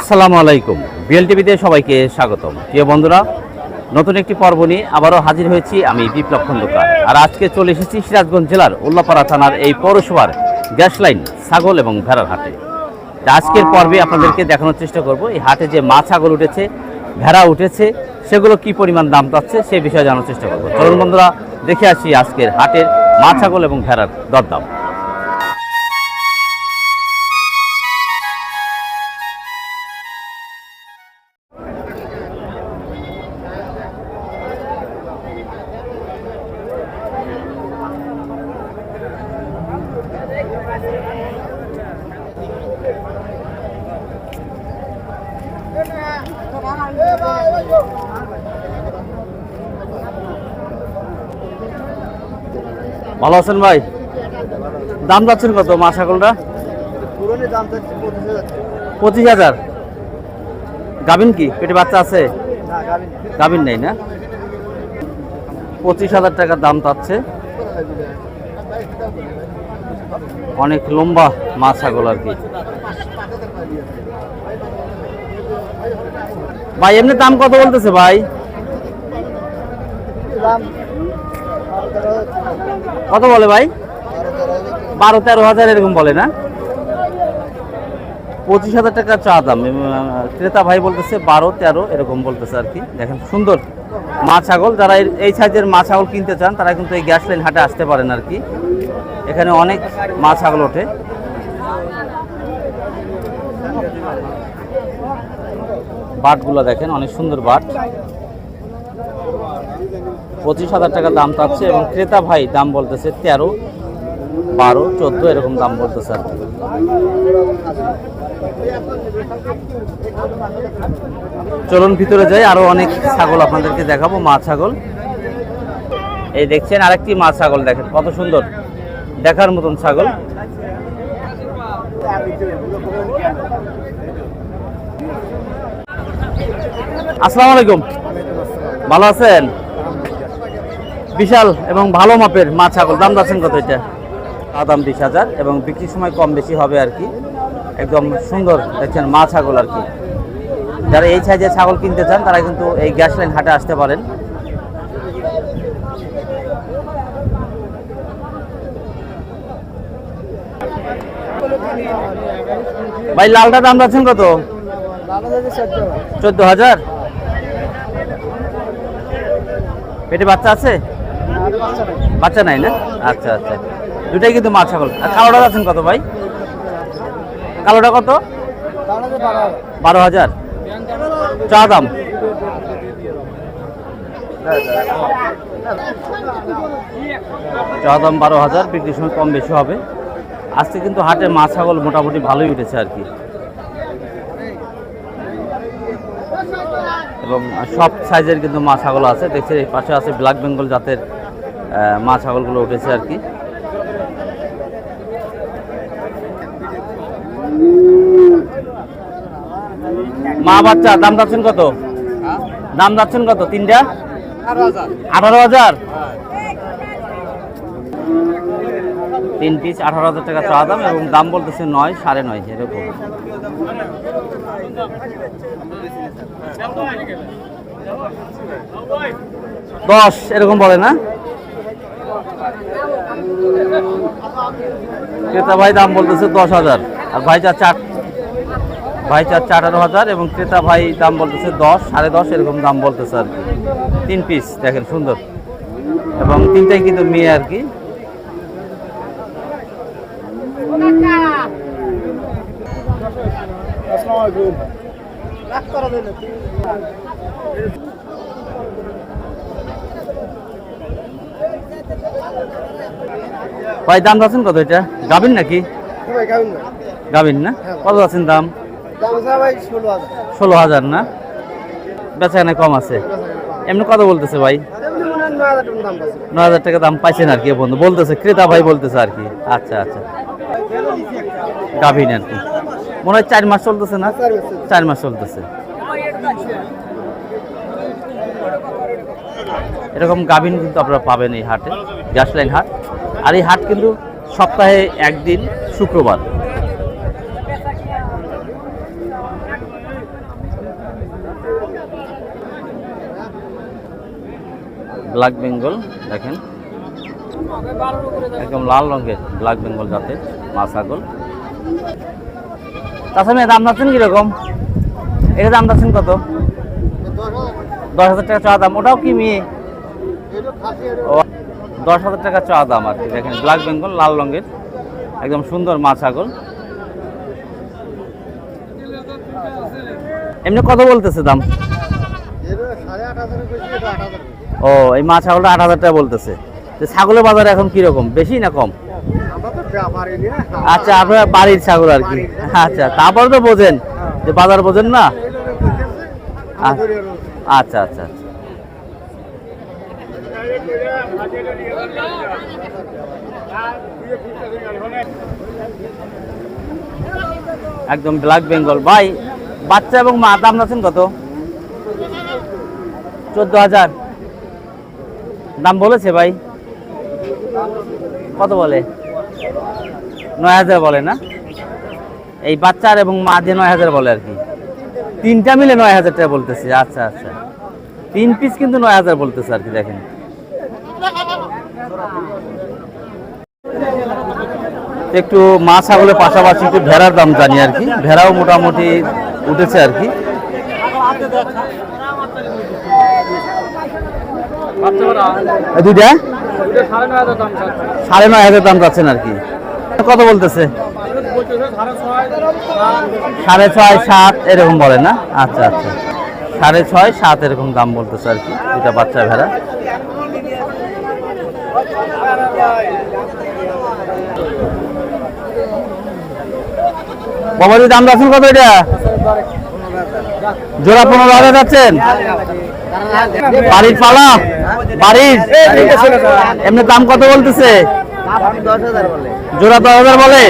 আসসালামু আলাইকুম। বিএল টিভিতে সবাইকে স্বাগতম। প্রিয় বন্ধুরা, নতুন একটি পর্ব নিয়ে আবারও হাজির হয়েছি আমি বিপ্লব খন্দকার। আর আজকে চলে এসেছি সিরাজগঞ্জ জেলার উল্লাপাড়া থানার এই পৌরসভার গ্যাস লাইন, ছাগল এবং ভেড়ার হাটে। আজকের পর্বে আপনাদেরকে দেখানোর চেষ্টা করব, এই হাটে যে মা ছাগল উঠেছে, ভেড়া উঠেছে, সেগুলো কি পরিমাণ দাম পাচ্ছে সে বিষয়ে জানার চেষ্টা করব। চলুন বন্ধুরা, দেখে আসি আজকের হাটের মা ছাগল এবং ভেড়ার দরদাম। ভালো আছেন ভাই? দাম যাচ্ছেন কত মা ছাগলটা? পঁচিশ হাজার। গাবিন কি? পেটে বাচ্চা আছে? গাবিন নেই। না? পঁচিশ হাজার টাকার দাম চাচ্ছে অনেক লম্বা মা ছাগল আর কি। ভাই এমনি দাম কত বলতেছে ভাই? কত বলে ভাই? বারো তেরো হাজার এরকম বলে না? পঁচিশ হাজার টাকা চা দাম। ক্রেতা ভাই বলতেছে বারো তেরো এরকম বলতেছে আর কি। দেখেন, সুন্দর। মা ছাগল, যারা এই- সাইজের মা ছাগল কিনতে চান, তারা কিন্তু এই গ্যাস লাইন হাটে আসতে পারেন আর কি। এখানে অনেক মা ছাগল ওঠে। বাটগুলো দেখেন, অনেক সুন্দর বাট। পঁচিশ হাজার টাকা দাম চাচ্ছে এবং ক্রেতা ভাই দাম বলতেছে তেরো, বারো, চোদ্দ, এরকম দাম বলতেছে আর চলুন ভিতরে যাই, আরও অনেক ছাগল আপনাদেরকে দেখাবো, মা ছাগল। এই দেখছেন আরেকটি মা ছাগল, দেখেন কত সুন্দর, দেখার মতন ছাগল। আসসালামু আলাইকুম। ভালো আছেন? বিশাল এবং ভালো মাপের মা ছাগল। দাম যাচ্ছেন কত এটা? তা দাম বিশ হাজার এবং বিক্রির সময় কম বেশি হবে আর কি। একদম সুন্দর দেখছেন মা ছাগল আর কি। যারা এই সাইজের ছাগল কিনতে চান, তারা কিন্তু এই গ্যাস লাইন হাটে আসতে পারেন। ভাই, লালটা দাম যাচ্ছেন কত? চোদ্দ হাজার? পেটে বাচ্চা আছে? বাচ্চা নাই না? আচ্ছা আচ্ছা। দুটাই কিন্তু মা ছাগল। আর কালোটা আছেন কত ভাই? কালোটা কত? বারো হাজার। চা দাম? চা দাম বারো হাজার, বিক্রির সময় কম বেশি হবে। আজকে কিন্তু হাটে মা ছাগল মোটামুটি ভালোই উঠেছে আর কি। এবং সব সাইজের কিন্তু মা ছাগল আছে। দেখছি এই পাশে আছে ব্ল্যাক বেঙ্গল জাতের মা ছাগলগুলো উঠেছে আর কি। মা বাচ্চা, দাম যাচ্ছেন কত? দাম যাচ্ছেন কত? তিনটা? আঠারো হাজার? তিন পিস, আঠারো হাজার টাকা চাওয়া দাম এবং দাম বলতেছে নয়, সাড়ে নয়, এরকম। দশ, এরকম বলে না? ক্রেতা ভাই দাম বলতেছে দশ হাজার। আর ভাই চার চার ভাই চাচ্ছে আঠারো হাজার এবং ক্রেতা ভাই দাম বলতেছে দশ, সাড়ে দশ এরকম দাম বলতেছে আর কি। তিন পিস দেখেন সুন্দর। এবং তিনটাই কিন্তু মেয়ে আর কি। লাখ করা ভাই দাম যাচ্ছেন কত এটা? গাবিন নাকি? গাবিন না। কত আছেন দাম? ষোলো হাজার। না? বেচা কেনা কম আছে। এমনি কত বলতেছে ভাই? হয় ন হাজার টাকা দাম পাইছেন আর কি বন্ধু বলতেছে ক্রেতা ভাই বলতেছে আর কি। আচ্ছা আচ্ছা। গাভিন আর কি। মনে হয় চার মাস চলতেছে না। চার মাস চলতেছে। এরকম গাভিন কিন্তু আপনারা পাবেন এই হাটে। গ্যাস লাইন হাট। আর এই হাট কিন্তু সপ্তাহে একদিন শুক্রবার। ব্ল্যাক বেঙ্গল দেখেন। একদম লাল রঙের ব্ল্যাক বেঙ্গল জাতের মাছাগল তাছাড়া দাম যাচ্ছেন কীরকম? এটা দাম যাচ্ছেন কত? দশ হাজার টাকা চা দাম। ওটাও কি মেয়ে? দশ হাজার টাকা চাওয়া দাম আর কি। দেখেন ব্ল্যাক বেঙ্গল লাল রঙের, একদম সুন্দর মা ছাগল। এমনি কত বলতেছে দাম? ও, এই মা ছাগলটা আট হাজার টাকা বলতেছে। ছাগলের বাজার এখন কীরকম? বেশি না কম? আচ্ছা আপনার বাড়ির ছাগল আর কি। আচ্ছা তারপরে তো বোঝেন যে বাজার বোঝেন না? আচ্ছা আচ্ছা আচ্ছা। একদম ব্ল্যাক বেঙ্গল। ভাই, বাচ্চা এবং মা, দাম আছেন কত? চোদ্দ হাজার। দাম বলেছে ভাই? কত বলে? নয় হাজার বলে না? এই বাচ্চার এবং মা দিয়ে নয় হাজার বলে আর কি। তিনটা মিলে নয় হাজার টাকা বলতেছে। আচ্ছা আচ্ছা। তিন পিস কিন্তু নয় হাজার বলতেছে আর কি, দেখেন। একটু মা ছাগলের পাশাপাশি একটু ভেড়ার দাম জানি আর কি। ভেড়াও মোটামুটি উঠেছে আর কি। সাড়ে নয় হাজার দাম যাচ্ছেন আর কি। কত বলতেছে? সাড়ে ছয়, সাত, এরকম বলে না? আচ্ছা আচ্ছা। সাড়ে ছয়, সাত এরকম দাম বলতেছে আর কি দুটা বাচ্চা, ভেড়া। বাবাজি, দাম রাখছেন কত এটা? জোড়া পনেরো হাজার যাচ্ছেন? বাড়ির পালা? বাড়ির? এমনি দাম কত বলতেছে? জোড়া দশ হাজার বলে।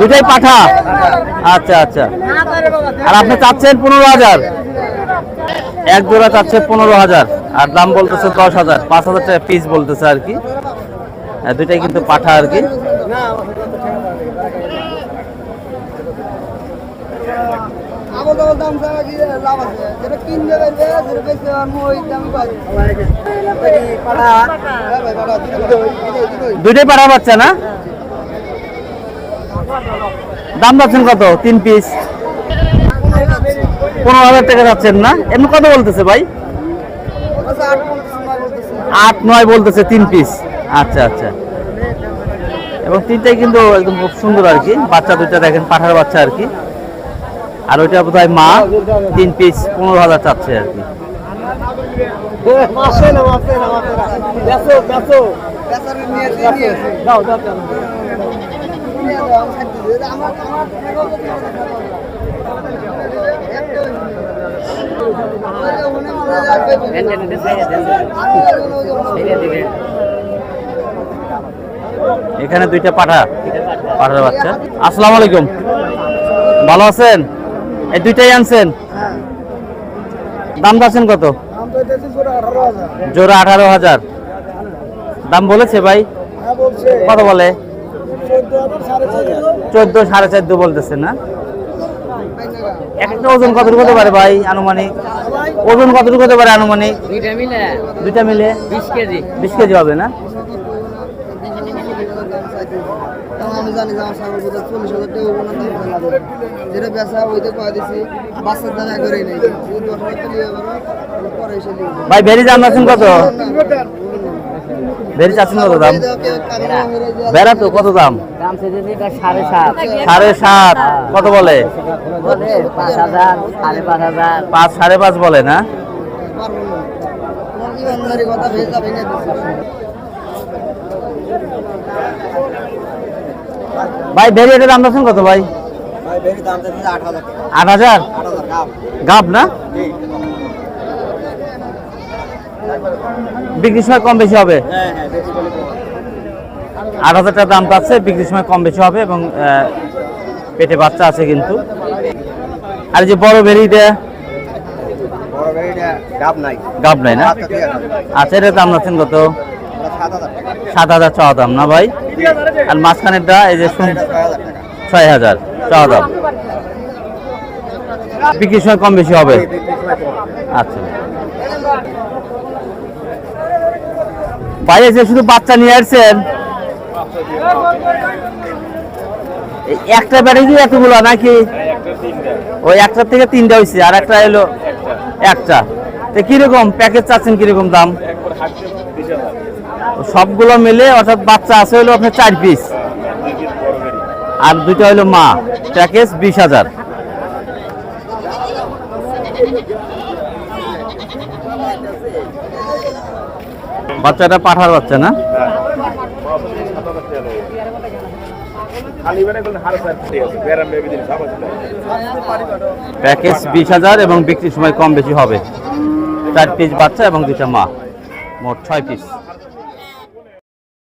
দুটাই পাঠা? আচ্ছা আচ্ছা। আর আপনি চাচ্ছেন পনেরো হাজার? এক জোড়া চাচ্ছে পনেরো হাজার আর দাম বলতেছে দশ হাজার পাঁচ হাজার টাকা পিস বলতেছে আর কি। হ্যাঁ, দুইটাই কিন্তু পাঠা আর কি। দুইটাই পাঠা পাচ্ছে না? দাম পাচ্ছেন কত? তিন পিস পনেরো হাজার টাকা যাচ্ছেন না? এমনি কত বলতেছে ভাই? আট, নয় বলতেছে, তিন পিস আচ্ছা আচ্ছা। এবং তিনটাই কিন্তু একদম খুব সুন্দর আর কি। বাচ্চা দুইটা দেখেন, পাঠার বাচ্চা আর কি। আর ওইটা বোধ মা, তিন পিস পনেরো হাজার চাচ্ছে আর কি না মাসে না মাসে না বেসো বেসো বেসার নিয়ে নিয়ে দাও দাও দাও নিয়ে দাও আমি খাইতে দিই আমার আমার এখানে দুইটা পাঠা পাঠার বাচ্চা। আসসালামু আলাইকুম। ভালো আছেন? এই দুইটাই আনছেন? দাম যাচ্ছেন কত? জোড়া আঠারো হাজার। দাম বলেছে ভাই? হ্যাঁ কত বলে? চোদ্দ সাড়ে চোদ্দ বলতেছে না? একটা ওজন কতটুকু হতে পারে ভাই আনুমানিক? ওজন কতটুকু হতে পারে আনুমানিক? দুইটা মিলে। দুইটা মিলে? বিশ কেজি। বিশ কেজি হবে না? আমি জানি যে আমার সামনে বোধ চল্লিশ হাজার টাকা ওগুলো দাম ফেলা দেবে যেটা বেচা ওইটা কয়ে দিছি বাচ্চার দাম একবারেই নেই। দশ হাজার টাকা নিয়ে পরে এসে ভাই বেরি দাম আছেন কত? বেরি চাচ্ছেন কত দাম? বেড়া তো কত দাম? সাড়ে সাত। কত বলে? পাঁচ, সাড়ে পাঁচ বলে না? ভাই, বেরি এটা দাম আছেন কত ভাই? আট হাজার? গাব না? বিক্রির সময় কম বেশি হবে? আট হাজার টাকা দাম পাচ্ছে বিক্রির সময় কম বেশি হবে এবং পেটে বাচ্চা আছে কিন্তু। আর যে বড় বেরিটা নাই। গাব নাই না? যাবে আচ্ছা এটার দাম আছেন কত? সাত হাজার চাওয়া দাম না ভাই? আর মাঝখানেরটা এই যে ছয় হাজার চাওয়া দাম। বিক্রির সময় কম বেশি হবে। আচ্ছা। ভাই এসে শুধু বাচ্চা নিয়ে আসছেন। একটা ব্যাটে কি এতগুলো নাকি? ওই একটার থেকে তিনটা হয়েছে আর একটা এলো একটা। তো কীরকম? প্যাকেজ চাচ্ছেন কীরকম দাম? সবগুলো মিলে, অর্থাৎ বাচ্চা আছে হলো আপনার চার পিস আর দুটো হলো মা। প্যাকেজ বিশ হাজার। বাচ্চাটা পাঠার বাচ্চা না? প্যাকেজ বিশ হাজার এবং বিক্রির সময় কম বেশি হবে। চার পিস বাচ্চা এবং দুটা মা। মোট ছয় পিস